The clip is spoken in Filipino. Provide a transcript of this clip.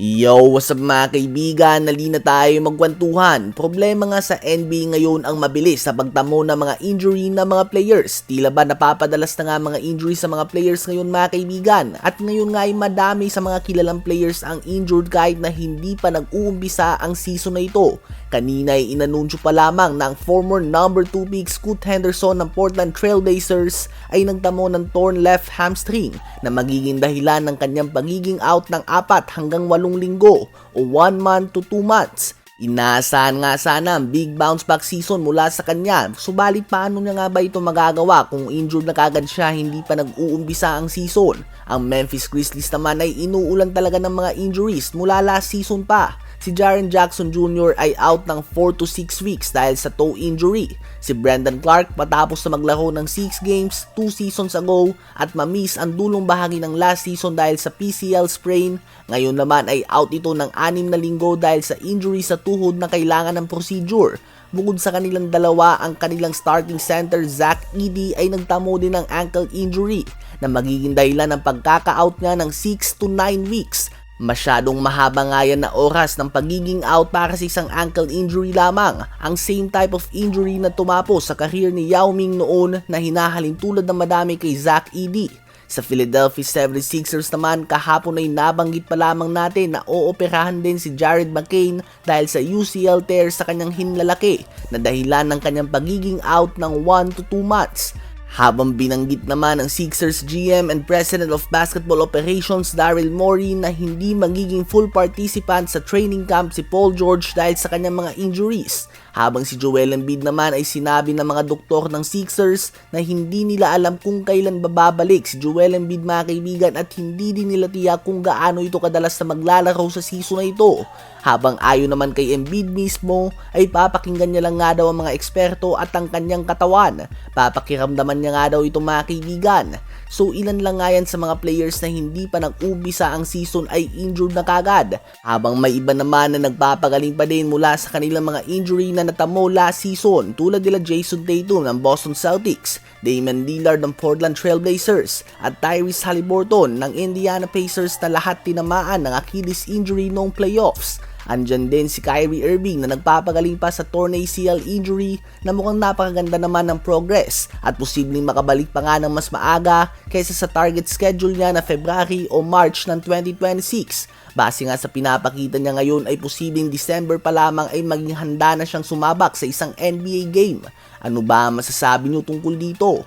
Yo, what's up mga kaibigan? Nali na tayo magkwentuhan. Problema nga sa NBA ngayon ang mabilis sa pagtamo ng mga injury ng mga players. Tila ba napapadalas na nga mga injury sa mga players ngayon mga kaibigan? At ngayon nga ay madami sa mga kilalang players ang injured kahit na hindi pa nag-uumpisa ang season na ito. Kanina ay inanunsyo pa lamang ng former number 2 pick Scoot Henderson ng Portland Trailblazers ay nagtamo ng torn left hamstring na magiging dahilan ng kanyang pagiging out ng apat hanggang walong linggo o 1 month to 2 months. Inaasahan nga sana ang big bounce back season mula sa kanya. Subalit paano niya nga ba ito magagawa kung injured na kagad siya hindi pa nag-uumpisa ang season? Ang Memphis Grizzlies naman ay inuulan talaga ng mga injuries mula last season pa. Si Jaren Jackson Jr. ay out ng 4 to 6 weeks dahil sa toe injury. Si Brandon Clark patapos na maglaro ng 6 games 2 seasons ago at mamiss ang dulong bahagi ng last season dahil sa PCL sprain. Ngayon naman ay out ito ng 6 na linggo dahil sa injury sa tuhod na kailangan ng procedure. Bukod sa kanilang dalawa, ang kanilang starting center Zach Edey ay nagtamo din ng ankle injury na magiging dahilan ng pagkaka-out niya ng 6 to 9 weeks Masyadong mahaba nga yan na oras ng pagiging out para sa isang ankle injury lamang. Ang same type of injury na tumapos sa career ni Yao Ming noon na hinahalin tulad ng madami kay Zach Edey. Sa Philadelphia 76ers naman, kahapon ay nabanggit pa lamang natin na ooperahan din si Jared McCain dahil sa UCL tear sa kanyang hinlalaki na dahilan ng kanyang pagiging out ng 1 to 2 months. Habang binanggit naman ng Sixers GM and President of Basketball Operations Daryl Morey na hindi magiging full participant sa training camp si Paul George dahil sa kanyang mga injuries. Habang si Joel Embiid naman ay sinabi ng mga doktor ng Sixers na hindi nila alam kung kailan bababalik si Joel Embiid mga kaibigan at hindi din nila tiyak kung gaano ito kadalas na maglalaro sa season na ito. Habang ayon naman kay Embiid mismo ay papakinggan niya lang nga daw ang mga eksperto at ang kanyang katawan. Papakiramdaman niya nga daw ito mga kaibigan. So ilan lang nga yan sa mga players na hindi pa nag-ubisa ang season ay injured na kagad. Habang may iba naman na nagpapagaling pa din mula sa kanilang mga injury na natamo last season tulad nila Jason Tatum ng Boston Celtics, Damian Lillard ng Portland Trailblazers at Tyrese Halliburton ng Indiana Pacers na lahat tinamaan ng Achilles injury noong playoffs. Andyan din si Kyrie Irving na nagpapagaling pa sa torn ACL injury na mukhang napakaganda naman ng progress at posibleng makabalik pa nga ng mas maaga kaysa sa target schedule niya na February o March ng 2026. Base nga sa pinapakita niya ngayon ay posibleng December pa lamang ay maging handa na siyang sumabak sa isang NBA game. Ano ba masasabi niyo tungkol dito?